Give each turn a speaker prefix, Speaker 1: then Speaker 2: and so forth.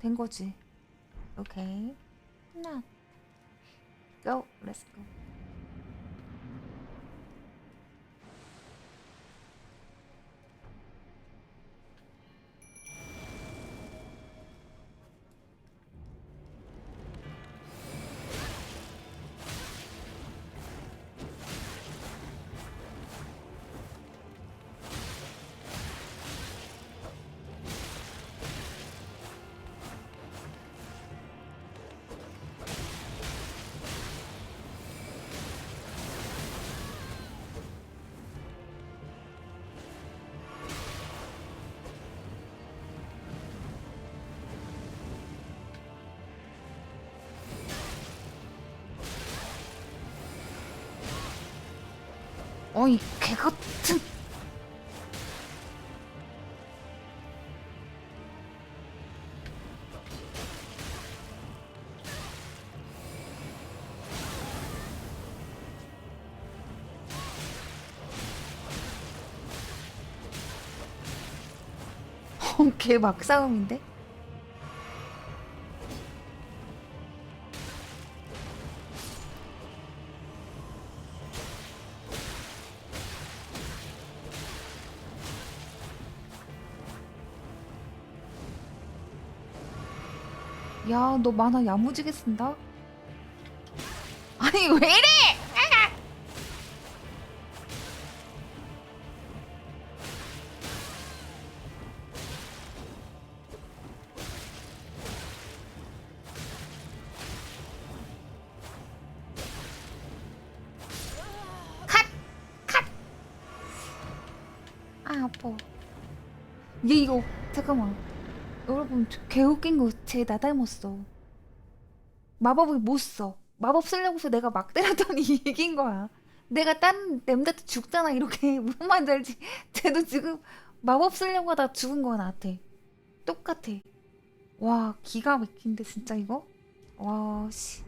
Speaker 1: 된 거지. 오케이. 나. Go. Let's go. 어이 개 같은. 어, 개 막싸움인데? 야, 너 만화 야무지게 쓴다? 아니, 왜 이래! 아, 잠깐만. 여러분, 저 개웃긴 거쟤나 닮았어. 마법을 못 써. 마법 쓰려고서 내가 막 때렸더니 이긴 거야. 내가 딴 램한테 죽잖아 이렇게 무슨 말인지? 쟤도 지금 마법 쓰려고 하다 죽은 거야 나한테. 똑같아. 와 기가 막힌데 진짜 이거? 와 씨.